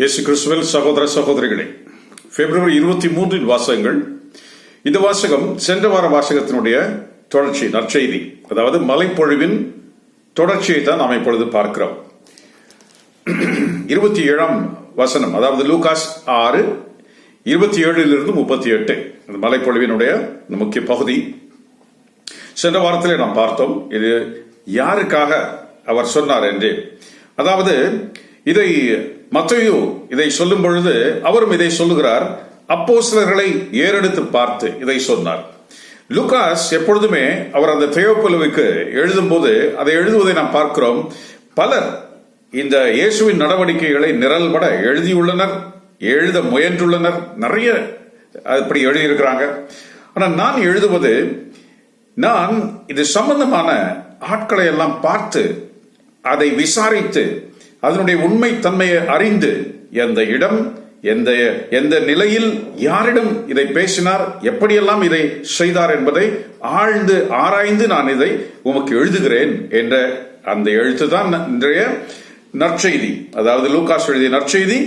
இயேசு கிறிஸ்துவில் சகோதர சகோதரிகளே பிப்ரவரி இருபத்தி மூன்றின் வாசகங்கள். இந்த வாசகம் சென்ற வார வாசகத்தினுடைய தொடர்ச்சி நற்செய்தி அதாவது மலைப்பொழிவின் தொடர்ச்சியை தான் நாம் இப்பொழுது பார்க்கிறோம். இருபத்தி ஏழாம் வசனம் அதாவது லூகாஸ் ஆறு இருபத்தி ஏழிலிருந்து முப்பத்தி எட்டு அந்த மலைப்பொழிவினுடைய முக்கிய பகுதி. சென்ற வாரத்திலே நாம் பார்த்தோம் இது யாருக்காக அவர் சொன்னார் என்று. அதாவது இதை மத்தையோ இதை சொல்லும் பொழுது அவரும் இதை சொல்லுகிறார். அப்போஸ்தலர்களை ஏறெடுத்து பார்த்து இதை சொன்னார். லுகாஸ் எப்பொழுதுமே அவர் அந்த தேவப்புலுவுக்கு எழுதும் போது அதை எழுதுவதை நாம் பார்க்கிறோம். பலர் இந்த இயேசுவின் நடவடிக்கைகளை நிரல்பட எழுதியுள்ளனர் எழுத முயன்றுள்ளனர் நிறைய அப்படி எழுதியிருக்கிறாங்க. ஆனால் நான் எழுதுவது நான் இது சம்பந்தமான ஆட்களை எல்லாம் பார்த்து அதை விசாரித்து அதனுடைய உண்மை தன்மையை அறிந்து எந்த இடம் எந்த எந்த நிலையில் யாரிடம் இதை பேசினார் எப்படியெல்லாம் இதை செய்தார் என்பதை ஆழ்ந்து ஆராய்ந்து நான் இதை உமக்கு எழுதுகிறேன் என்ற அந்த எழுத்து தான் இன்றைய நற்செய்தி. அதாவது லூகாஸ் எழுதிய நற்செய்தி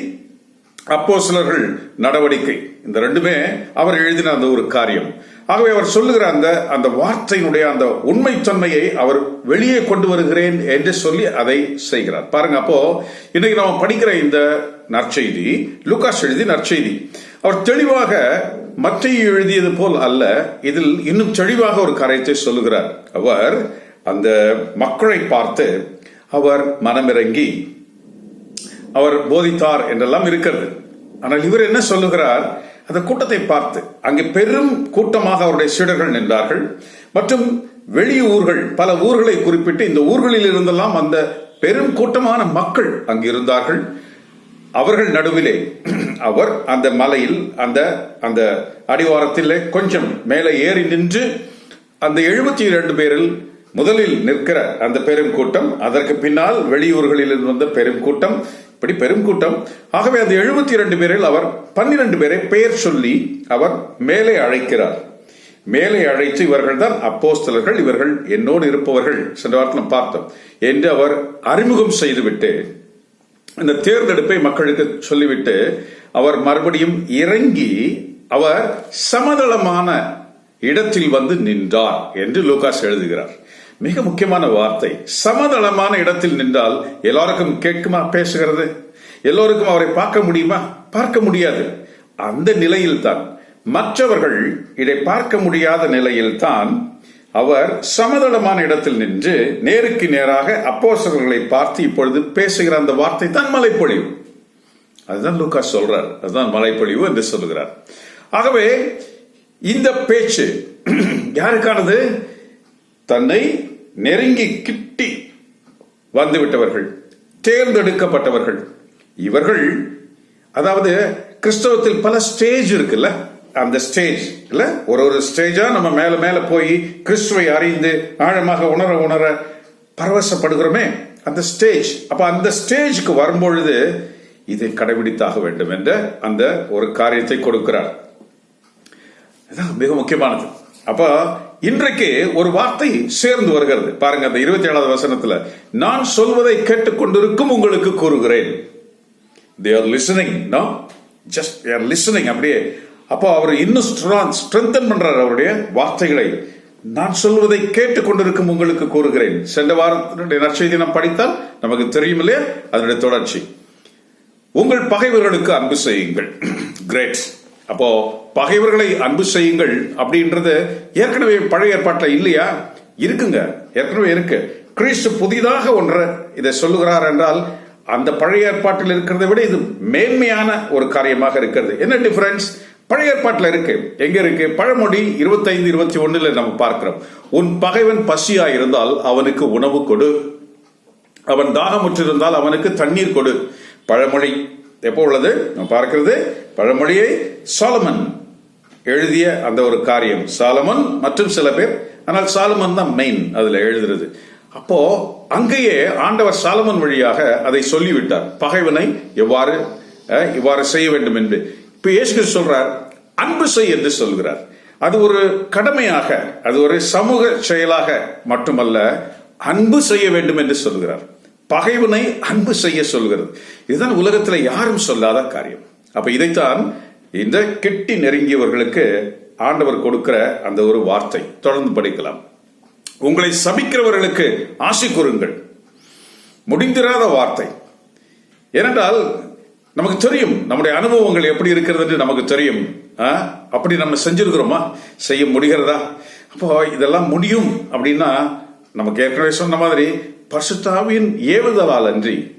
அப்போ சிலர்கள் நடவடிக்கை. இந்த ரெண்டுமே அவர் எழுதின அந்த ஒரு காரியம். ஆகவே அவர் சொல்லுகிற அந்த அந்த வார்த்தையினுடைய அந்த உண்மைத்தன்மையை அவர் வெளியே கொண்டு வருகிறேன் என்று சொல்லி அதை செய்கிறார். பாருங்க அப்போ இன்னைக்கு நாம் படிக்கிற இந்த நற்செய்தி லுகாஸ் எழுதி நற்செய்தி. அவர் தெளிவாக மற்றையும் எழுதியது போல் அல்ல இதில் இன்னும் தெளிவாக ஒரு காரியத்தை சொல்லுகிறார். அவர் அந்த மக்களை பார்த்து அவர் மனமிறங்கி அவர் போதித்தார் என்றெல்லாம் இருக்கிறது. ஆனால் இவர் என்ன சொல்லுகிறார்? அந்த கூட்டத்தை பார்த்து அங்கே பெரும் கூட்டமாக அவருடைய சீடர்கள் நின்றார்கள். மற்றும் வெளியூர்கள் பல ஊர்களை குறிப்பிட்டு இந்த ஊர்களில் இருந்தெல்லாம் அந்த பெரும் கூட்டமான மக்கள் அங்கு இருந்தார்கள். அவர்கள் நடுவிலே அவர் அந்த மலையில் அந்த அந்த அடிவாரத்தில் கொஞ்சம் மேலே ஏறி நின்று அந்த எழுபத்தி இரண்டு பேரில் முதலில் நிற்கிற அந்த பெரும் கூட்டம் அதற்கு பின்னால் வெளியூர்களில் இருந்து வந்த பெரும் கூட்டம் இப்படி பெரும் கூட்டம் ஆகவே அந்த எழுபத்தி இரண்டு பேரில் அவர் பன்னிரண்டு பேரை பெயர் சொல்லி அவர் மேலே அழைக்கிறார். மேலே அழைத்து இவர்கள் தான் அப்போஸ்தலர்கள் இவர்கள் என்னோடு இருப்பவர்கள் சென்ற வாரத்தில் பார்த்தோம். என்று அவர் அறிமுகம் செய்துவிட்டு இந்த தேர்ந்தெடுப்பை மக்களுக்கு சொல்லிவிட்டு அவர் மறுபடியும் இறங்கி அவர் சமதளமான இடத்தில் வந்து நின்றார் என்று லூகாஸ் எழுதுகிறார். மிக முக்கியமான வார்த்தை. சமதளமான இடத்தில் நின்றால் எல்லாருக்கும் கேட்குமா பேசுகிறது? எல்லோருக்கும் அவரை பார்க்க முடியுமா? பார்க்க முடியாது. அந்த நிலையில் தான் மற்றவர்கள் இதை பார்க்க முடியாத நிலையில் தான் அவர் சமதளமான இடத்தில் நின்று நேருக்கு நேராக அப்போசர்களை பார்த்து இப்பொழுது பேசுகிற அந்த வார்த்தை தான் மலைப்பொழிவு. அதுதான் லூக்கா சொல்றார். அதுதான் மலைப்பொழிவு என்று சொல்லுகிறார். ஆகவே இந்த பேச்சு யாருக்கானது? தன்னை நெருங்கி கிட்டி வந்துவிட்டவர்கள் தேர்ந்தெடுக்கப்பட்டவர்கள். இவர்கள் அதாவது கிறிஸ்தவத்தில் பல ஸ்டேஜ் இருக்குல்ல? அந்த ஸ்டேஜ் இல்ல? ஒரு ஒரு ஸ்டேஜா நம்ம மேல மேல போய் கிறிஸ்துவை அறிந்து ஆழமாக உணர உணர பரவசப்படுகிறோமே அந்த ஸ்டேஜ் அப்ப அந்த ஸ்டேஜ்க்கு வரும்பொழுது இதை கடைபிடித்தாக வேண்டும் என்ற அந்த ஒரு காரியத்தை கொடுக்கிறார். மிக முக்கியமானது. அப்ப இன்றைக்கு ஒரு வார்த்தை சேர்ந்து வருகிறது. பாருங்க அந்த இருபத்தி ஏழாவது வசனத்துல நான் சொல்வதை கேட்டுக்கொண்டிருக்கும் உங்களுக்கு கூறுகிறேன். They are listening no just are listening அப்படியே. அப்போ அவர் இன்னும் ஸ்ட்ராங் ஸ்ட்ரென்தன் பண்றார் அவருடைய வார்த்தைகளை. நான் சொல்வதை கேட்டுக்கொண்டிருக்கும் உங்களுக்கு கூறுகிறேன். சென்ற வாரத்தினுடைய நற்செய்தி நாம் படித்தால் நமக்கு தெரியும் இல்லையா? அதனுடைய தொடர்ச்சி. உங்கள் பகைவர்களுக்கு அன்பு செய்யுங்கள். கிரேட் அப்போ பகைவர்களை அன்பு செய்யுங்கள் அப்படின்றது ஏற்கனவே பழைய ஏற்பாட்டில் இல்லையா? இருக்குங்க. ஏற்கனவே இருக்கு. கிறிஸ்து புதிதாக ஒன்று இதை சொல்லுகிறார் என்றால் அந்த பழைய ஏற்பாட்டில் இருக்கிறத விட இது மேன்மையான ஒரு காரியமாக இருக்கிறது. என்ன டிஃபரன்ஸ் பழைய ஏற்பாட்டில் இருக்கு. எங்க இருக்கு? பழமொழி இருபத்தைந்து இருபத்தி ஒன்னுல நம்ம பார்க்கிறோம். உன் பகைவன் பசியா இருந்தால் அவனுக்கு உணவு கொடு. அவன் தாகமுற்றிருந்தால் அவனுக்கு தண்ணீர் கொடு. பழமொழி எப்போ உள்ளது? நம்ம பார்க்கிறது பழமொழியை சாலமன் எழுதிய அந்த ஒரு காரியம். சாலமன் மற்றும் சில பேர் ஆனால் சாலமன் தான் மெயின் அதுல எழுதுறது. அப்போ அங்கேயே ஆண்டவர் சாலமன் வழியாக அதை சொல்லிவிட்டார். பகைவனை எவ்வாறு இவ்வாறு செய்ய வேண்டும் என்று. இப்ப இயேசு சொல்றார் அன்பு செய் என்று சொல்கிறார். அது ஒரு கடமையாக அது ஒரு சமூக செயலாக மட்டுமல்ல அன்பு செய்ய வேண்டும் என்று சொல்கிறார். பகைவனை அன்பு செய்ய சொல்கிறது. இதுதான் உலகத்தில் யாரும் சொல்லாத காரியம். அப்ப இதைத்தான் இந்த கெட்டி நெருங்கியவர்களுக்கு ஆண்டவர் கொடுக்கிற அந்த ஒரு வார்த்தை. தொடர்ந்து படிக்கலாம். உங்களை சபிக்கிறவர்களுக்கு ஆசை கூறுங்கள். முடிந்திராத வார்த்தை. ஏனென்றால் நமக்கு தெரியும் நம்முடைய அனுபவங்கள் எப்படி இருக்கிறது என்று நமக்கு தெரியும். ஆ? அப்படி நம்ம செஞ்சிருக்கிறோமா? செய்ய முடிகிறதா? அப்போ இதெல்லாம் முடியும் அப்படின்னா நமக்கு ஏற்கனவே சொன்ன மாதிரி பசுத்தாவின் ஏவுதலால் அன்றி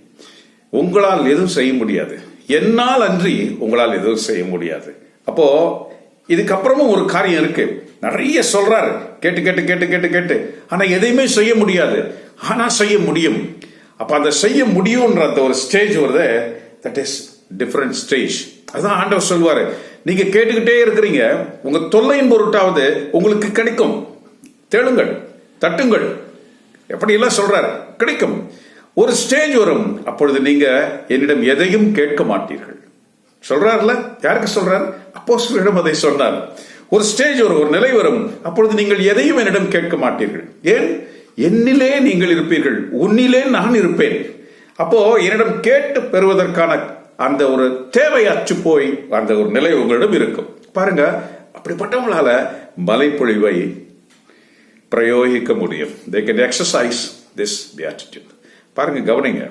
உங்களால் எதுவும் செய்ய முடியாது. என்னால் அன்றி உங்களால் எதுவும் செய்ய முடியாது. அப்போ இதுக்கப்புறமும் ஒரு காரியம் இருக்கு. நிறைய சொல்றாரு. கேட்டு கேட்டு கேட்டு கேட்டு கேட்டு. ஆனா எதையுமே செய்ய முடியாது. ஆனா செய்ய முடியும். அப்ப அந்த செய்ய முடியும்ன்ற அந்த ஒரு ஸ்டேஜ் வருது. தட் இஸ் டிஃப்ரெண்ட் ஸ்டேஜ் அதான் ஆண்டவர் சொல்வாரு நீங்க கேட்டுக்கிட்டே இருக்கிறீங்க. உங்க தொல்லையின் பொருட்டாவது உங்களுக்கு கிடைக்கும். தேடுங்கள் தட்டுங்கள். எப்படி எல்லாம் சொல்றாரு? கிடைக்கும். ஒரு ஸ்டேஜ் வரும். அப்பொழுது நீங்க என்னிடம் எதையும் கேட்க மாட்டீர்கள். சொல்றாருல? யாருக்கு சொல்றார்? அப்போஸ்தலரிடம் அதை சொன்னார். ஒரு ஸ்டேஜ் வரும் ஒரு நிலை வரும். அப்பொழுது நீங்கள் எதையும் என்னிடம் கேட்க மாட்டீர்கள். ஏன்? என்னிலே நீங்கள் இருப்பீர்கள். உன்னிலே நான் இருப்பேன். அப்போ என்னிடம் கேட்டு பெறுவதற்கான அந்த ஒரு தேவை அச்சு போய் அந்த ஒரு நிலை உங்களிடம் இருக்கும். பாருங்க அப்படிப்பட்டவங்களால மலைப்பொழிவை பிரயோகிக்க முடியும். They can exercise this beatitude பாருங்க கவனிங்க.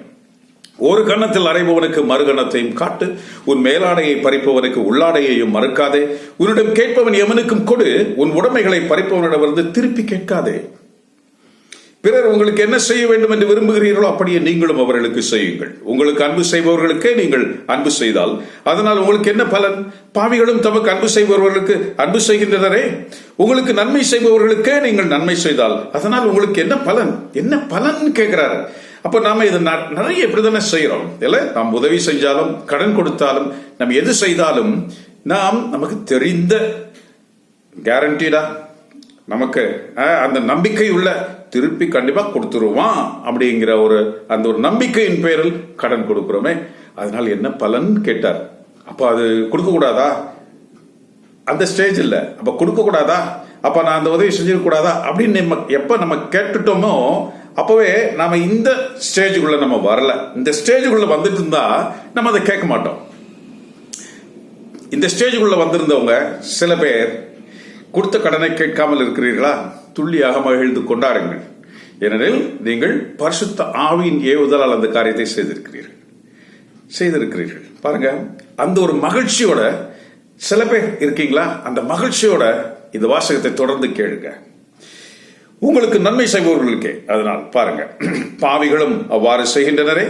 ஒரு கன்னத்தில் அறைபவனுக்கு மறுகணத்தையும் காட்டு உன் மேலாடையை பறிப்பவனுக்கு உள்ளாடையையும் மறுக்காதே. உன்னிடம் கேட்பவன் எவனுக்கும் கொடு உன் உடைமைகளை பறிப்பவனிடமிருந்து திருப்பி கேட்காதே. பிறர் உங்களுக்கு என்ன செய்ய வேண்டும் என்று விரும்புகிறீர்களோ அப்படியே நீங்களும் அவர்களுக்கு செய்யுங்கள். உங்களுக்கு அன்பு செய்பவர்களுக்கே நீங்கள் அன்பு செய்தால் அதனால் உங்களுக்கு என்ன பலன்? பாவிகளும் தமக்கு அன்பு செய்பவர்களுக்கு அன்பு செய்கின்றனரே. உங்களுக்கு நன்மை செய்பவர்களுக்கே நீங்கள் நன்மை செய்தால் அதனால் உங்களுக்கு என்ன பலன்? என்ன பலன்? கேட்கிறாரு. அப்போ நாம இதை ந- நிறைய இப்படிதானே செய்யறோம் இல்லை? நாம் உதவி செஞ்சாலும் கடன் கொடுத்தாலும் நம்ம எது செய்தாலும் நாம் நமக்கு தெரிந்த கேரண்டீடா நமக்கு அந்த நம்பிக்கை உள்ள திருப்பி கண்டிப்பா கொடுத்துருவான் அப்படிங்கிற ஒரு அந்த ஒரு நம்பிக்கையின் பேரில் கடன் கொடுக்குறோமே. அதனால் என்ன பலன் கேட்டார்? அப்போ அது கொடுக்க கூடாதா? அந்த ஸ்டேஜ் இல்லை. அப்போ கொடுக்க கூடாதா? அப்ப நான் அந்த உதவி செஞ்சிடக்கூடாதா அப்படின்னு நம்ம எப்ப நம்ம கேட்டுட்டோமோ அப்பவே நாம இந்த ஸ்டேஜுக்குள்ள நம்ம வரல. இந்த ஸ்டேஜுக்குள்ள வந்துட்டு இருந்தா நம்ம அதை கேட்க மாட்டோம். இந்த ஸ்டேஜுக்குள்ள வந்திருந்தவங்க சில பேர் கொடுத்த கடனை கேட்காமல் இருக்கிறீர்களா? துள்ளியாக மகிழ்ந்து கொண்டாடுங்கள். ஏனெனில் நீங்கள் பரிசுத்த ஆவியின் ஏவுதலால் அந்த காரியத்தை செய்திருக்கிறீர்கள். செய்திருக்கிறீர்கள். பாருங்க அந்த ஒரு மகிழ்ச்சியோட சில பேர் இருக்கீங்களா? அந்த மகிழ்ச்சியோட இந்த வாசகத்தை தொடர்ந்து கேளுங்க. உங்களுக்கு நன்மை செய்பவர்களுக்கே. அதனால் பாருங்க. பாவிகளும் அவ்வாறு செய்கின்றனரே.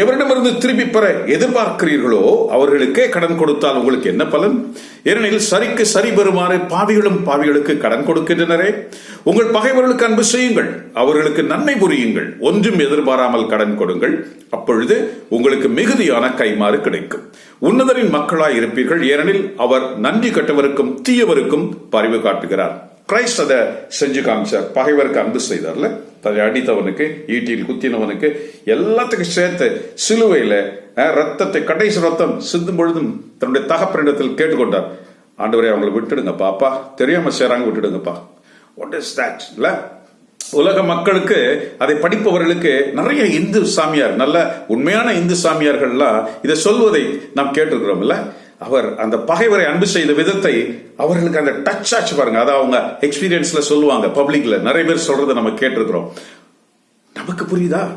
எவரிடமிருந்து திரும்பி பெற எதிர்பார்க்கிறீர்களோ அவர்களுக்கே கடன் கொடுத்தால் உங்களுக்கு என்ன பலன்? ஏனெனில் சரிக்கு சரி பெறுமாறு பாவிகளும் பாவிகளுக்கு கடன் கொடுக்கின்றனரே. உங்கள் பகைவர்களுக்கு அன்பு செய்யுங்கள். அவர்களுக்கு நன்மை புரியுங்கள். ஒன்றும் எதிர்பாராமல் கடன் கொடுங்கள். அப்பொழுது உங்களுக்கு மிகுதியான கைமாறு கிடைக்கும். உன்னதரின் மக்களாய் இருப்பீர்கள். ஏனெனில் அவர் நன்றி கட்டவருக்கும் தீயவருக்கும் பரிவு காட்டுகிறார். கிரைஸ்ட் அதை செஞ்சு காமிச்சார். பகைவருக்கு அன்பு செய்தார்ல. தன்னை அடித்தவனுக்கு ஈட்டியில் குத்தினவனுக்கு எல்லாத்துக்கும் சேர்த்து சிலுவையில ரத்தத்தை கடைசி ரத்தம் சிந்தும் பொழுதும் தன்னுடைய தகப்பனிடத்தில் கேட்டுக்கொண்டார். ஆண்டவரே அவங்களை விட்டுடுங்கப்பா. அப்பா தெரியாம சேராங்க விட்டுடுங்கப்பா. வாட் இஸ் தட் இல்ல உலக மக்களுக்கு அதை படிப்பவர்களுக்கு நிறைய இந்து சாமியார் நல்ல உண்மையான இந்து சாமியார்கள்லாம் இதை சொல்வதை நாம் கேட்டிருக்கிறோம் இல்லை? அவர் அந்த பகைவரை அன்பு செய்த விதத்தை அவர்களுக்கு அந்த டச் ஆச்சு பாருங்க. அதை அவங்க எக்ஸ்பீரியன்ஸ்ல சொல்லுவாங்க பப்ளிக்ல நிறைய பேர் சொல்றதை நம்ம கேட்டிருக்கிறோம். நமக்கு புரியுதா?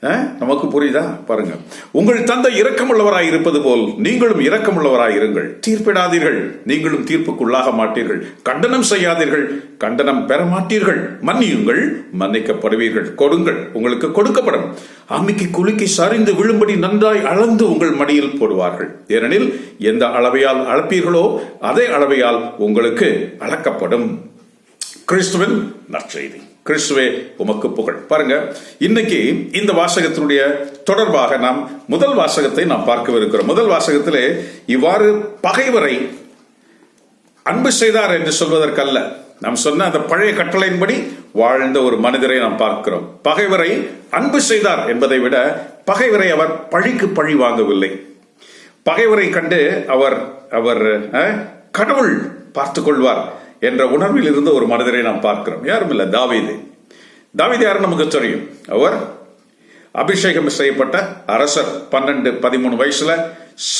நமக்கு புரியுதா? பாருங்க. உங்கள் தந்தை இரக்கமுள்ளவராய் இருப்பது போல் நீங்களும் இரக்கமுள்ளவராய் இருங்கள். தீர்ப்பிடாதீர்கள். நீங்களும் தீர்ப்புக்குள்ளாக மாட்டீர்கள். கண்டனம் செய்யாதீர்கள். கண்டனம் பெற மாட்டீர்கள். மன்னியுங்கள். மன்னிக்கப்படுவீர்கள். கொடுங்கள். உங்களுக்கு கொடுக்கப்படும். அம்மிக்கு குலுக்கி சரிந்து விழும்படி நன்றாய் அளந்து உங்கள் மடியில் போடுவார்கள். ஏனெனில் எந்த அளவையால் அளப்பீர்களோ அதே அளவையால் உங்களுக்கு அளக்கப்படும். கிறிஸ்துவின் நற்செய்தி. கிறிஸ்துவே உமக்கு புகழ். பாருங்க இன்னைக்கு இந்த வாசகத்தினுடைய தொடர்பாக நாம் முதல் வாசகத்தை நாம் பார்க்கவிருக்கிறோம். முதல் வாசகத்திலே இவ்வாறு பகைவரை அன்பு செய்தார் என்று சொல்வதற்கல்ல. நாம் சொன்ன அந்த பழைய கட்டளையின்படி வாழ்ந்த ஒரு மனிதரை நாம் பார்க்கிறோம். பகைவரை அன்பு செய்தார் என்பதை விட பகைவரை அவர் பழிக்கு பழி வாங்கவில்லை. பகைவரை கண்டு அவர் அவர் கடவுள் பார்த்துக் கொள்வார். என்ற உணர்வில் இருந்த ஒரு மனிதரை நாம் பார்க்கிறோம். யாரும் இல்லை தாவீது தாவீது யாரும் நமக்கு தெரியும். அவர் அபிஷேகம் செய்யப்பட்ட அரசர். பன்னெண்டு பதிமூணு வயசுல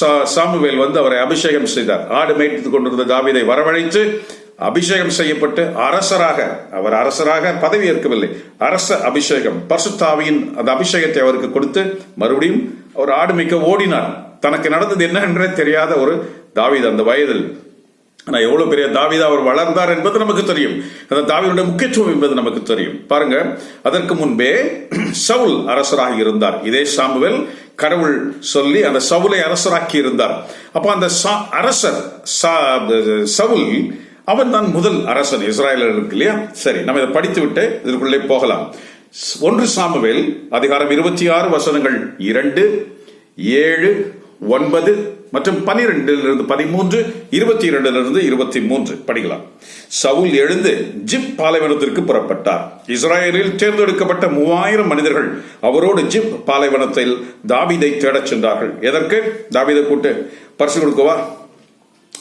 சா- சாமுவேல் வந்து அவரை அபிஷேகம் செய்தார். ஆடு மேய்த்து கொண்டிருந்த தாவீதை வரவழைத்து அபிஷேகம் செய்யப்பட்டு அரசராக அவர் அரசராக பதவி ஏற்கவில்லை. அரச அபிஷேகம் பசுத்தாவியின் அந்த அபிஷேகத்தை அவருக்கு கொடுத்து மறுபடியும் அவர் ஆடு ஓடினார். தனக்கு நடந்தது என்ன என்றே தெரியாத ஒரு தாவீது அந்த வயதில் ஆனால் எவ்வளோ பெரிய தாவிதா அவர் வளர்ந்தார் என்பது நமக்கு தெரியும். அந்த தாவியுடைய முக்கியத்துவம் என்பது நமக்கு தெரியும். பாருங்க அதற்கு முன்பே சவுல் அரசராக இருந்தார். இதே சாமுவேல் கடவுள் சொல்லி அந்த சவுலை அரசராக்கி இருந்தார். அப்போ அந்த சா- அரசர் சா- சவுல் அவன் தான் முதல் அரசன் இஸ்ராயலருக்கு இல்லையா? சரி நம்ம இதை படித்து விட்டு இதற்குள்ளே போகலாம். ஒன்று சாமுவேல் அதிகாரம் இருபத்தி ஆறு வசனங்கள் இரண்டு ஏழு ஒன்பது மற்றும் பனிரெண்டிலிருந்து பதிமூன்று இருபத்தி இரண்டிலிருந்து இருபத்தி மூன்று படிக்கலாம். சவுல் எழுந்து ஜிப் பாலைவனத்திற்கு புறப்பட்டார். இஸ்ராயலில் தேர்ந்தெடுக்கப்பட்ட மூவாயிரம் மனிதர்கள் அவரோடு ஜிப் பாலைவனத்தில் தாவிதை தேடச் சென்றார்கள். எதற்கு? தாவிதை கூட்டு பரிசு கொடுக்கவா?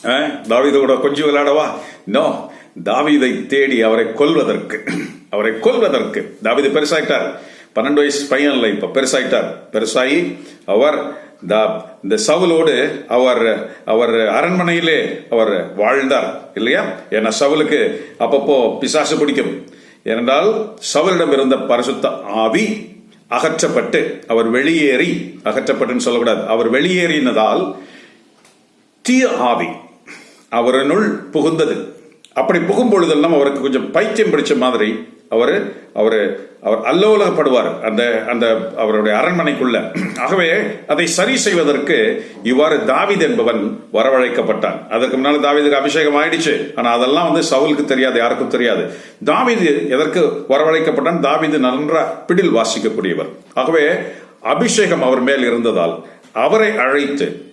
தாவீதோட கொஞ்சம் விளையாடவா? நோ தாவிதை தேடி அவரை கொல்வதற்கு. அவரை கொல்வதற்கு. தாவிதை பெருசாயிட்டார். பன்னெண்டு வயசு பையன் இல்லை இப்ப பெருசாயிட்டார். பெருசாகி அவர் இந்த சவுலோடு அவர் அவர் அரண்மனையிலே அவர் வாழ்ந்தார் இல்லையா? ஏன்னா சவுலுக்கு அப்பப்போ பிசாசு பிடிக்கும். ஏனென்றால் சவுலிடம் இருந்த பரிசுத்த ஆவி அகற்றப்பட்டு அவர் வெளியேறி அகற்றப்பட்டுன்னு சொல்லக்கூடாது. அவர் வெளியேறினதால் தீய ஆவி அவரனுள் புகுந்தது. அப்படி புகும் பொழுதெல்லாம் அவருக்கு கொஞ்சம் பைத்தியம் பிடிச்ச மாதிரி அவர் அவர் அவர் அல்லோலப்படுவார் அந்த அந்த அவருடைய அரண்மனைக்குள்ள. ஆகவே அதை சரி செய்வதற்கு இவ்வாறு தாவித் என்பவன் வரவழைக்கப்பட்டான். அதற்கு முன்னால் தாவிதுக்கு அபிஷேகம் ஆயிடுச்சு. ஆனா அதெல்லாம் வந்து சவுலுக்கு தெரியாது யாருக்கும் தெரியாது. தாவிது எதற்கு வரவழைக்கப்பட்டான்? தாவிது நன்றா பிடில் வாசிக்கக்கூடியவர். ஆகவே அபிஷேகம் அவர் மேல் இருந்ததால் அவரை அழைத்து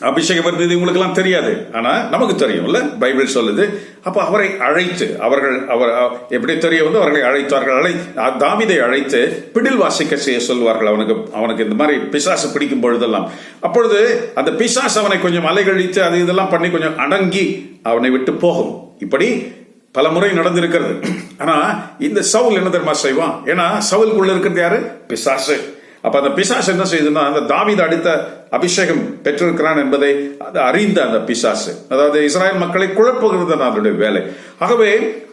அபிஷேகம் இருந்தது உங்களுக்கு எல்லாம் தெரியாது. ஆனா நமக்கு தெரியும்ல பைபிள் சொல்லுது. அப்ப அவரை அழைத்து அவர்கள் அவர் எப்படி தெரிய வந்து அவர்களை அழைத்தார்கள். அழை தாமிதை அழைத்து பிடில் வாசிக்க செய்ய சொல்வார்கள் அவனுக்கு அவனுக்கு இந்த மாதிரி பிசாசு பிடிக்கும் பொழுதெல்லாம். அப்பொழுது அந்த பிசாசு அவனை கொஞ்சம் அலைகழித்து அது இதெல்லாம் பண்ணி கொஞ்சம் அடங்கி அவனை விட்டு போகும். இப்படி பல முறை நடந்திருக்கிறது. ஆனா இந்த சவுல் என்ன தெரியுமா செய்வான்? ஏன்னா சவுலுக்குள்ள இருக்கிறது யாரு? பிசாசு. அப்ப அந்த பிசாசு என்ன செய்யுதுன்னா அந்த தாவித அடுத்த அபிஷேகம் பெற்றிருக்கிறான் என்பதை அது அறிந்த அந்த பிசாசு. அதாவது இஸ்ராயல் மக்களை குழப்புகிறது தான் அதனுடைய வேலை. ஆகவே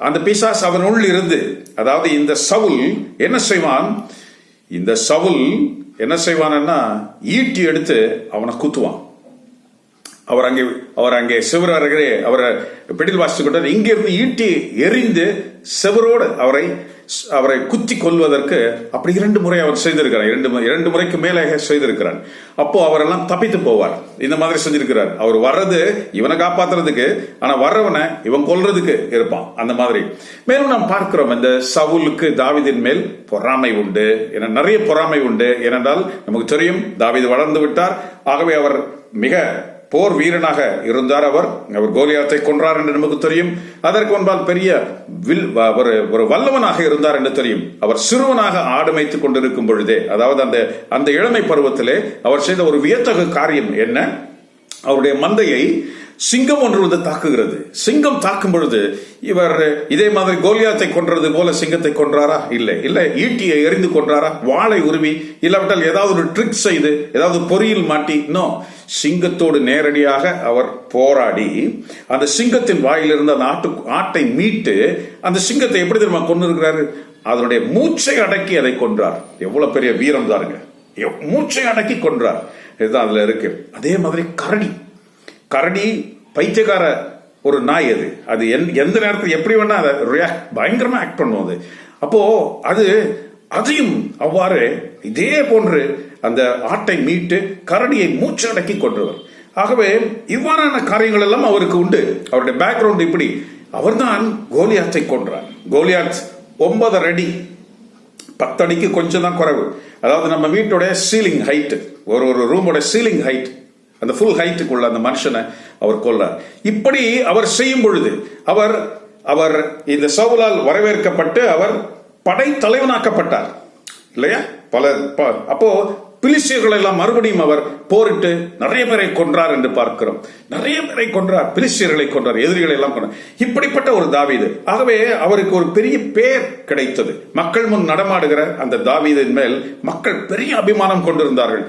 அந்த பிசாசு அவனுள் இருந்து அதாவது இந்த சவுல் என்ன செய்வான்? இந்த சவுல் என்ன செய்வான்னா ஈட்டி எடுத்து அவனை குத்துவான். அவர் அங்கே அவர் அங்கே சிவர் அருகே அவரை பிடில் வாசித்து கொண்டார். இங்கிருந்து ஈட்டி எரிந்து செவரோடு அவரை அவரை குத்தி கொள்வதற்கு அப்படி இரண்டு முறை அவர் செய்திருக்கிறார். இரண்டு இரண்டு முறைக்கு மேலே செய்திருக்கிறார். அப்போ அவரெல்லாம் தப்பித்து போவார். இந்த மாதிரி செஞ்சிருக்கிறார். அவர் வர்றது இவனை காப்பாத்துறதுக்கு ஆனா வர்றவனை இவன் கொல்றதுக்கு இருப்பான். அந்த மாதிரி. மேலும் நாம் பார்க்கிறோம் இந்த சவுலுக்கு தாவிதின் மேல் பொறாமை உண்டு. என நிறைய பொறாமை உண்டு. ஏனென்றால் நமக்கு தெரியும் தாவீது வளர்ந்து விட்டார். ஆகவே அவர் மிக போர் வீரனாக இருந்தார் அவர். அவர் கோலியாத்தை கொன்றார் என்று நமக்கு தெரியும். அதற்கு முன்பால் பெரிய வில் வ- ஒரு ஒரு வல்லவனாக இருந்தார் என்று தெரியும். அவர் சிறுவனாக ஆடு மேய்த்துக் கொண்டிருக்கும் பொழுதே அதாவது அந்த அந்த இளமை பருவத்திலே அவர் செய்த ஒரு வியத்தகு காரியம் என்ன? அவருடைய மந்தையை சிங்கம் ஒன்று வந்து தாக்குகிறது. சிங்கம் தாக்கும் பொழுது இவர் இதே மாதிரி கோலியாத்தை கொன்றது போல சிங்கத்தை கொன்றாரா? இல்லை. இல்லை. ஈட்டியை எறிந்து கொன்றாரா? வாளை உருவி இல்லாவிட்டால் ஏதாவது ஒரு ட்ரிக் செய்து ஏதாவது பொறியில் மாட்டி இன்னும் சிங்கத்தோடு நேரடியாக அவர் போராடி அந்த சிங்கத்தின் வாயிலிருந்து அந்த ஆட்டு ஆட்டை மீட்டு அந்த சிங்கத்தை எப்படி தெரியுமா கொண்டு இருக்கிறாரு அதனுடைய மூச்சை அடக்கி அதை கொன்றார். எவ்வளவு பெரிய வீரம் தாருங்க மூச்சை அடக்கி கொன்றார். இதுதான் அதுல இருக்கு. அதே மாதிரி கரடி. கரடி பைத்தியக்கார ஒரு நாய் அது. அது எந்- எந்த நேரத்தில் எப்படி வேணா அதை பயங்கரமா ஆக்ட் பண்ணும் அது. அப்போ அது அதையும் அவ்வாறு இதே போன்று அந்த ஆட்டை மீட்டு கரடியை மூச்சு அடக்கி கொன்றவர். ஆகவே இவ்வாறான காரியங்கள் எல்லாம் அவருக்கு உண்டு. அவருடைய பேக்ரவுண்ட் இப்படி. அவர்தான் கோலியாத்தை கொன்றார். கோலியாத் ஒன்பதரை அடி. பத்தடிக்கு கொஞ்சம் தான் குறைவு. அதாவது நம்ம வீட்டோட சீலிங் ஹைட் ஒரு ஒரு ரூமோட சீலிங் ஹைட் அந்த ஃபுல் ஹைட்டுக்குள்ள அந்த மனுஷனை அவர் கொல்றார். இப்படி அவர் செய்யும் பொழுது அவர் அவர் இந்த சவுலால் வரவேற்கப்பட்டு அவர் படை தலைவனாக்கப்பட்டார் இல்லையா பல அப்போ பிலிஸ்தியர்கள் எல்லாம் மறுபடியும் அவர் போரிட்டு நிறைய பேரை கொன்றார் என்று பார்க்கிறோம். நிறைய பேரை கொன்றார் பிலிஷியர்களை கொன்றார் எதிரிகளை எல்லாம் கொன்றார். இப்படிப்பட்ட ஒரு தாவீது. ஆகவே அவருக்கு ஒரு பெரிய பேர் கிடைத்தது. மக்கள் முன் நடமாடுகிற அந்த தாவீதின் மேல் மக்கள் பெரிய அபிமானம் கொண்டிருந்தார்கள்.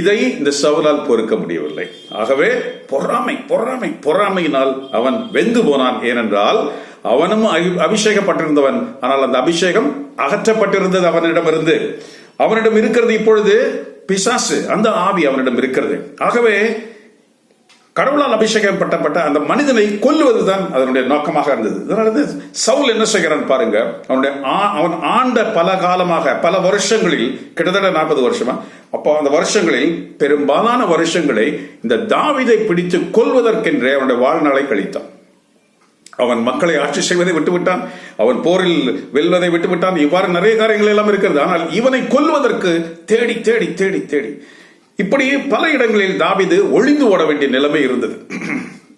இதை இந்த சவுலால் பொறுக்க முடியவில்லை. ஆகவே பொறாமை பொறாமை பொறாமையினால் அவன் வெந்து போனான். ஏனென்றால் அவனும் அபி- அபிஷேகப்பட்டிருந்தவன். ஆனால் அந்த அபிஷேகம் அகற்றப்பட்டிருந்தது அவனிடமிருந்து. அவனிடம் இருக்கிறது இப்பொழுது பிசாசு அந்த ஆவி அவனிடம் இருக்கிறது. ஆகவே கடவுளால் அபிஷேகப்பட்டப்பட்ட அந்த மனிதனை கொல்லுவதுதான் அதனுடைய நோக்கமாக இருந்தது. இதனால வந்து சவுல் என்ன செய்கிறான் பாருங்க அவனுடைய ஆ- அவன் ஆண்ட பல காலமாக பல வருஷங்களில் கிட்டத்தட்ட நாற்பது வருஷமா அப்போ அந்த வருஷங்களில் பெரும்பாலான வருஷங்களை இந்த தாவிதை பிடித்து கொல்வதற்கென்றே அவனுடைய வாழ்நாளை கழித்தான். அவன் மக்களை ஆட்சி செய்வதை விட்டுவிட்டான். அவன் போரில் வெல்வதை விட்டுவிட்டான். இவ்வாறு நிறைய காரியங்கள் எல்லாம் இருக்கிறது. ஆனால் இவனை கொல்வதற்கு தேடி தேடி தேடி தேடி. இப்படி பல இடங்களில் தாவிது ஒளிந்து ஓட வேண்டிய நிலைமை இருந்தது.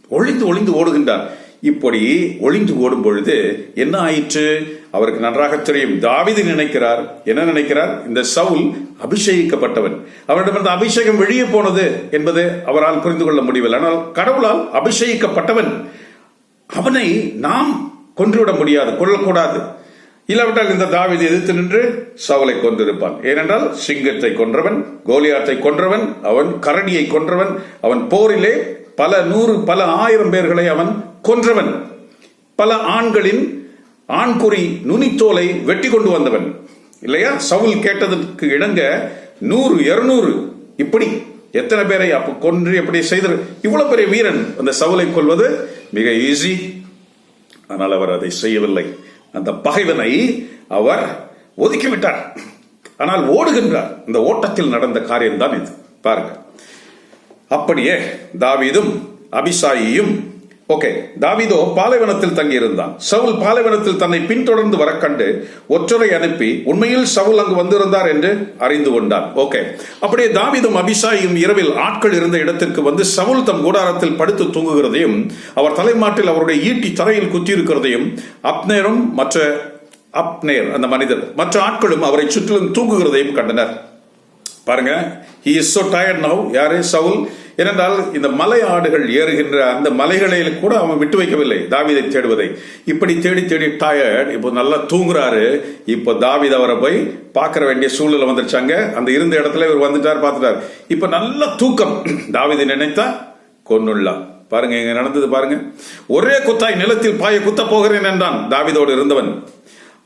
ஒளிந்து ஒளிந்து ஓடுகின்றார். இப்படி ஒளிந்து ஓடும் பொழுது என்ன ஆயிற்று? அவருக்கு நன்றாக தெரியும். தாவிது நினைக்கிறார். என்ன நினைக்கிறார்? இந்த சவுல் அபிஷேகிக்கப்பட்டவன். அவரிடமிருந்து அபிஷேகம் வெளியே போனது என்பது அவரால் புரிந்து கொள்ள முடியவில்லை. ஆனால் கடவுளால் அபிஷேகிக்கப்பட்டவன். அவனை நாம் கொன்றுவிட முடியாது கொல்லக்கூடாது. இல்லாவிட்டால் இந்த தாவிதை எதிர்த்து நின்று சவுலை கொன்றிருப்பான். ஏனென்றால் சிங்கத்தை கொன்றவன் கோலியாத்தை கொன்றவன் அவன் கரடியை கொன்றவன் அவன் போரிலே பல நூறு பல ஆயிரம் பேர்களை அவன் கொன்றவன். பல ஆண்களின் ஆண்குறி நுனித்தோலை வெட்டி கொண்டு வந்தவன். இல்லையா? சவுல் கேட்டதற்கு இணங்க நூறு இருநூறு இப்படி எத்தனை பேரை அப்ப கொன்று எப்படி செய்த இவ்வளவு பெரிய வீரன் அந்த சவுலை கொள்வது மிக ஈஸி ஆனால் அவர் அதை செய்யவில்லை. அந்த பகைவனை அவர் ஒதுக்கிவிட்டார். ஆனால் ஓடுகின்றார். இந்த ஓட்டத்தில் நடந்த காரியம்தான் இது. பாருங்க. அப்படியே தாவீதும் அபிசாயியும் ஓகே தாவிதோ பாலைவனத்தில் தங்கியிருந்தான். சவுல் பாலைவனத்தில் தன்னை பின்தொடர்ந்து வர கண்டு ஒற்றரை அனுப்பி உண்மையில் சவுல் அங்கு வந்திருந்தார் என்று அறிந்து கொண்டான். ஓகே அப்படியே தாவிதும் அபிஷாயும் இரவில் ஆட்கள் இருந்த இடத்திற்கு வந்து சவுல் தம் கூடாரத்தில் படுத்து தூங்குகிறதையும் அவர் தலைமாட்டில் அவருடைய ஈட்டி தரையில் குத்தியிருக்கிறதையும் அப்னேரும் மற்ற அப்னேர் அந்த மனிதர் மற்ற ஆட்களும் அவரை சுற்றிலும் தூங்குகிறதையும் கண்டனர். பாருங்க he is so tired now யாரு? சவுல். ஏனென்றால் இந்த மலை ஆடுகள் ஏறுகின்ற அந்த மலைகளில் கூட அவன் விட்டு வைக்கவில்லை. தாவிதை தேடுவதை. இப்படி தேடி தேடி டயர்ட் இப்போ நல்லா தூங்குறாரு. இப்போ தாவித அவரை போய் பார்க்கற வேண்டிய சூழ்நிலை வந்துருச்சாங்க அந்த இருந்த இடத்துல இவர் வந்துட்டார் பார்த்துட்டார். இப்போ நல்ல தூக்கம். தாவிதை நினைத்தா கொன்னுள்ளான் பாருங்க இங்க நடந்தது பாருங்க. ஒரே குத்தாய் நிலத்தில் பாய குத்த போகிறேன் என்றான். தாவிதோடு இருந்தவன்.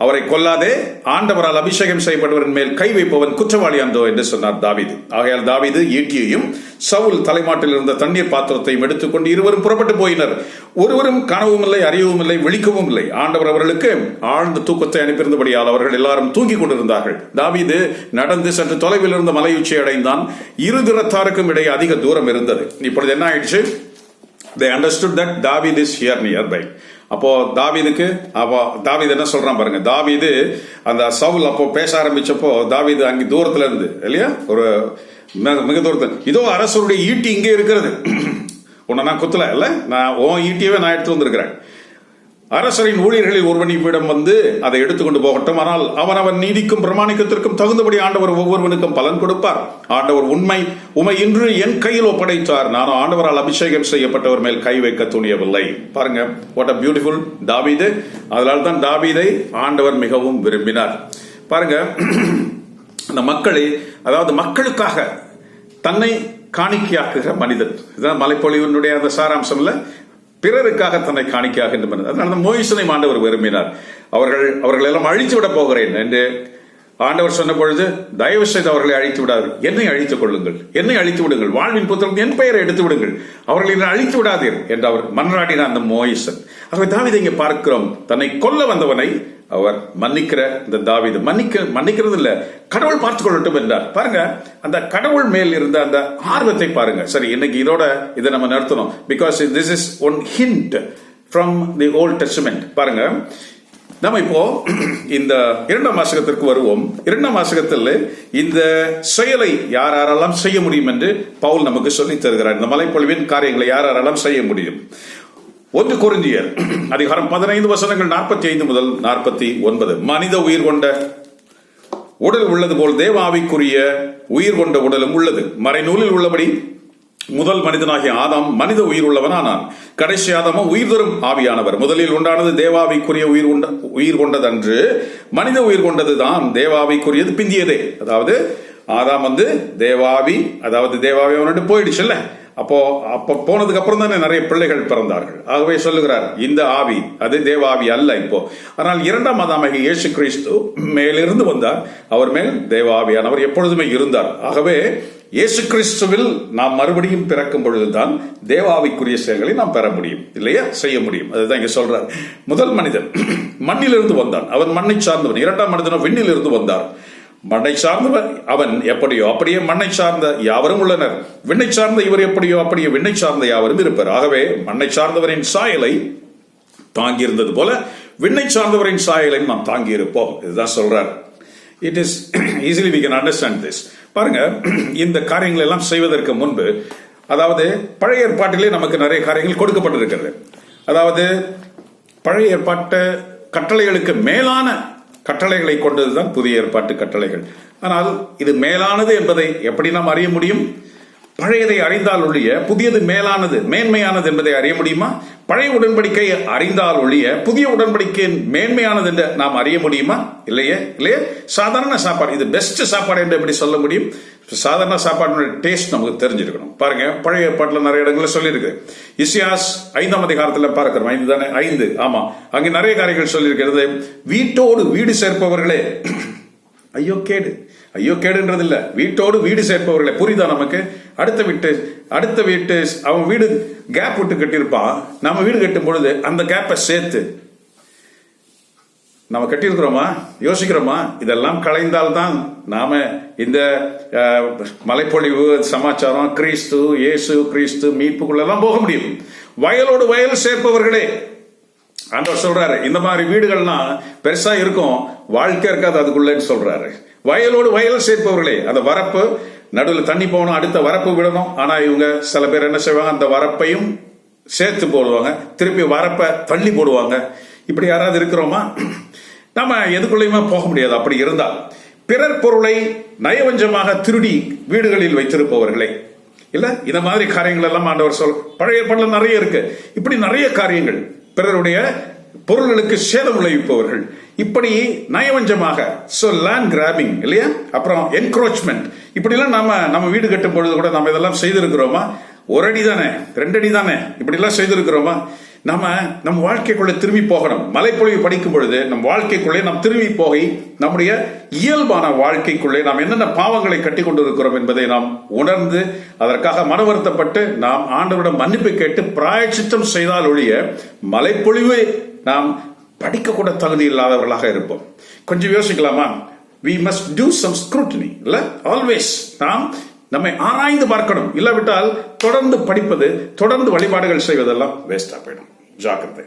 அவரை கொல்லாதே ஆண்டவரால் அபிஷேகம் செய்யப்பட்டவரின் மேல் கை வைப்பவன் குற்றவாளி அந்தோ என்று சொன்னார் தாவிது. ஆகையால் தாவீது ஈட்டியையும் சவுல் தலைமாட்டில் இருந்த தண்ணீர் பாத்திரத்தையும் எடுத்துக்கொண்டு இருவரும் புறப்பட்டு போயினர். ஒருவரும் கனவும் இல்லை அறியவும் இல்லை விழிக்கவும் இல்லை. ஆண்டவர் அவர்களுக்கு ஆழ்ந்த தூக்கத்தை அனுப்பியிருந்தபடியால் அவர்கள் எல்லாரும் தூங்கிக் கொண்டிருந்தார்கள். தாவிது நடந்து சற்று தொலைவில் இருந்த மலையுச்சி அடைந்தான். இரு திறத்தாருக்கும் இடையே அதிக தூரம் இருந்தது. இப்பொழுது என்ன ஆயிடுச்சு? They understood that that is here nearby அப்போ தாவீதுக்கு அப்போ தாவீது என்ன சொல்றான் பாருங்க. தாவீது அந்த சவுல் அப்போ பேச ஆரம்பிச்சப்போ தாவீது அங்கே தூரத்துல இருந்து இல்லையா? ஒரு மிக- மிக தூரத்துல. இதோ அரசருடைய ஈட்டி இங்கே இருக்கிறது. உன்னை நான் குத்தல இல்ல? நான் உன் ஈட்டியவே நான் எடுத்து வந்திருக்கிறேன். அரசரின் ஊழியர்களில் ஒருவன் இவ்விடம் வந்து அதை எடுத்துக்கொண்டு போகட்டும். ஆனால் அவன் அவன் நீதிக்கும் பிரமாணிக்கத்திற்கும் தகுந்தபடி ஆண்டவர் ஒவ்வொருவனுக்கும் பலன் கொடுப்பார். ஆண்டவர் உண்மை உமை இன்று என் கையில் ஒப்படைத்தார். நானும் ஆண்டவரால் அபிஷேகம் செய்யப்பட்டவர் மேல் கை வைக்க துணியவில்லை. பாருங்க வாட் அ பியூட்டிஃபுல் தாவீது அதனால தான் தாவீதை ஆண்டவர் மிகவும் விரும்பினார். பாருங்க அந்த மக்களை அதாவது மக்களுக்காக தன்னை காணிக்கையாக்குகிற மனிதன். இதுதான் மலைப்பொழிவினுடைய அந்த சாராம்சம் இல்லை? பிறருக்காக தன்னை காணிக்காக என்று அதனால தான் மோயிசனை ஆண்டவர் விரும்பினார். அவர்கள் அவர்கள் எல்லாம் அழித்து விட போகிறேன் என்று ஆண்டவர் சொன்ன பொழுது தயவு செய்து அவர்களை அழித்து விடாது என்னை அழித்துக் கொள்ளுங்கள். என்னை அழித்து விடுங்கள் வாழ்வின் புத்தகம் என் பெயரை எடுத்து விடுங்கள் அவர்களை அழித்து விடாதீர் என்று அவர் மன்றாடின அந்த மோயிசன் ஆகவே தாவிதை இங்கே பார்க்கிறோம். தன்னை கொல்ல வந்தவனை அவர் மன்னிக்கிற இந்த தாவிது. மன்னிக்க மன்னிக்கிறது இல்ல கடவுள் பார்த்து கொள்ளட்டும் என்றார். பாருங்க அந்த கடவுள் மேல் இருந்த அந்த ஆர்வத்தை பாருங்க. சரி இன்னைக்கு இதோட இதை நம்ம நிறுத்தணும். Because this is one hint from the old testament பாருங்க நம்ம இப்போ இந்த இரண்டாம் வாசகத்திற்கு வருவோம். இரண்டாம் வாசகத்தில் இந்த செயலை யார் யாரெல்லாம் செய்ய முடியும் என்று பவுல் நமக்கு சொல்லித் தருகிறார். இந்த மலைப்பொழிவின் காரியங்களை யார் யாரெல்லாம் செய்ய முடியும்? ஒன்று குறிஞ்சியர் அதிகாரம் பதினைந்து வசனங்கள் நாற்பத்தி ஐந்து முதல் நாற்பத்தி ஒன்பது. மனித உயிர் கொண்ட உடல் உள்ளது போல் தேவாவிக்குரிய உயிர் கொண்ட உடலும் உள்ளது. மறைநூலில் உள்ளபடி முதல் மனிதனாகிய ஆதாம் மனித உயிர் உள்ளவனானான். கடைசி ஆதாமோ உயிர் தரும் ஆவியானவர். முதலில் உண்டானது தேவாவிக்குரிய உயிர் உண்ட உயிர் கொண்டதன்று மனித உயிர் கொண்டது தான் தேவாவிக்குரியது பிந்தியதே. அதாவது ஆதாம் வந்து தேவாவி அதாவது தேவாவி அவனோட போயிடுச்சுல்ல அப்போ அப்ப போனதுக்கு அப்புறம் தானே நிறைய பிள்ளைகள் பிறந்தார்கள். ஆகவே சொல்லுகிறார் இந்த ஆவி அது தேவ ஆவி அல்ல இப்போ. ஆனால் இரண்டாம் ஆதாமாக இயேசு கிறிஸ்து மேலிருந்து வந்தார். அவர் மேல் தேவாவியானவர் எப்பொழுதுமே இருந்தார். ஆகவே இயேசு கிறிஸ்துவில் நாம் மறுபடியும் பிறக்கும் பொழுதுதான் தேவாவிக்குரிய செயல்களை நாம் பெற முடியும். இல்லையா? செய்ய முடியும். அதுதான் இங்க சொல்றார். முதல் மனிதன் மண்ணிலிருந்து வந்தான். அவன் மண்ணை சார்ந்தவன். இரண்டாம் மனிதனும் விண்ணிலிருந்து வந்தார். மண்ணை சார்ந்தவர் அவன் எப்படியோ அப்படியே மண்ணை சார்ந்த யாவரும் உள்ளனர். விண்ணை சார்ந்த இவர் எப்படியோ அப்படியே விண்ணை சார்ந்த யாவரும் இருப்பர். ஆகவே மண்ணை சார்ந்தவரின் சாயலை தாங்கியிருந்தது போல விண்ணை சார்ந்தவரின் சாயலை நாம் தாங்கி இருப்போம் இதுதான் சொல்றார். It is easily we can understand this பாருங்க இந்த காரியங்கள் எல்லாம் செய்வதற்கு முன்பு அதாவது பழைய ஏற்பாட்டிலே நமக்கு நிறைய காரியங்கள் கொடுக்கப்பட்டிருக்கிறது. அதாவது பழைய ஏற்பாட்டு கட்டளைகளுக்கு மேலான கட்டளைகளை கொண்டதுதான் புதிய ஏற்பாட்டு கட்டளைகள். ஆனால் இது மேலானது என்பதை எப்படி நாம் அறிய முடியும்? பழையதை அறிந்தால் ஒழிய புதியது மேலானது மேன்மையானது என்பதை அறிய முடியுமா? பழைய உடன்படிக்கை அறிந்தால் ஒழிய புதிய உடன்படிக்கையின் மேன்மையானது என்று நாம் அறிய முடியுமா? இல்லையே? இல்லையே? சாதாரண சாப்பாடு இது பெஸ்ட் சாப்பாடு என்று எப்படி சொல்ல முடியும்? சாதாரண சாப்பாடு டேஸ்ட் நமக்கு தெரிஞ்சிருக்கணும். பாருங்க பழைய பாட்டில் நிறைய இடங்களில் சொல்லியிருக்கு. இசியாஸ் ஐந்தாம் அதிகாரத்தில் பார்க்கிறோம். ஐந்து தானே? ஐந்து. ஆமா. அங்கே நிறைய காரியங்கள் சொல்லியிருக்கிறது. வீட்டோடு வீடு சேர்ப்பவர்களே ஐயோ கேடு. ஐயோ கேடுன்றது இல்லை வீட்டோடு வீடு சேர்ப்பவர்களே புரியுதா நமக்கு? அடுத்த வீட்டு அடுத்த வீட்டு அவன் வீடு கேப் விட்டு கட்டியிருப்பான் நம்ம வீடு கட்டும் பொழுது அந்த கேப்பை சேர்த்து நம்ம கட்டியிருக்கிறோமா? யோசிக்கிறோமா? இதெல்லாம் களைந்தால்தான் நாம இந்த மலைப்பொழிவு சமாச்சாரம் கிறிஸ்து இயேசு கிறிஸ்து மீட்புக்குள்ளெல்லாம் போக முடியும். வயலோடு வயல் சேர்ப்பவர்களே ஆண்டவர் சொல்றாரு இந்த மாதிரி வீடுகள்லாம் பெருசா இருக்கும் வாழ்க்கை இருக்காது அதுக்குள்ளேன்னு சொல்றாரு. வயலோடு வயல் சேர்ப்பவர்களே அந்த வரப்பு நடுவில் தண்ணி போகணும் அடுத்த வரப்பு விடணும். ஆனா இவங்க சில பேர் என்ன செய்வாங்க அந்த வரப்பையும் சேர்த்து போடுவாங்க. திருப்பி வரப்பை தள்ளி போடுவாங்க. இப்படி யாராவது இருக்கிறோமா? நம்ம எதுக்குள்ளேயுமே போக முடியாது அப்படி இருந்தால். பிறர் பொருளை நயவஞ்சமாக திருடி வீடுகளில் வைத்திருப்பவர்களே. இல்ல இந்த மாதிரி காரியங்கள் எல்லாம் ஆண்டவர் சொல் பழைய ஏற்பாடுல நிறைய இருக்கு. இப்படி நிறைய காரியங்கள் பிறருடைய பொருள்களுக்கு சேதம் விளைவிப்பவர்கள். இப்படி நயவஞ்சமாக ஸோ லேண்ட் கிராபிங் இல்லையா? அப்புறம் என்க்ரோச்மெண்ட் இப்படிலாம் நம்ம நம்ம வீடு கட்டும் பொழுது கூட நம்ம இதெல்லாம் செய்திருக்கிறோமா? ஒரு அடி தானே ரெண்டு அடி தானே இப்படிலாம் செய்திருக்கிறோமா? நம்ம நம் வாழ்க்கைக்குள்ளே திரும்பி போகணும். மலைப்பொழிவு படிக்கும் பொழுது நம் வாழ்க்கைக்குள்ளே நாம் திரும்பி போய் நம்முடைய இயல்பான வாழ்க்கைக்குள்ளே நாம் என்னென்ன பாவங்களை கட்டி கொண்டிருக்கிறோம் என்பதை நாம் உணர்ந்து அதற்காக மன வருத்தப்பட்டு நாம் ஆண்டவரிடம் மன்னிப்பு கேட்டு பிராயச்சித்தம் செய்தால் ஒழிய மலைப்பொழிவு நாம் படிக்கக்கூட தகுதி இல்லாதவர்களாக இருப்போம். கொஞ்சம் யோசிக்கலாமா? We must do some scrutiny இல்ல? ஆல்வேஸ் நாம் நம்மை ஆராய்ந்து பார்க்கணும். இல்லாவிட்டால் தொடர்ந்து படிப்பது தொடர்ந்து வழிபாடுகள் செய்வதெல்லாம் வேஸ்டா போயிடும். ஜாக்கிரதை.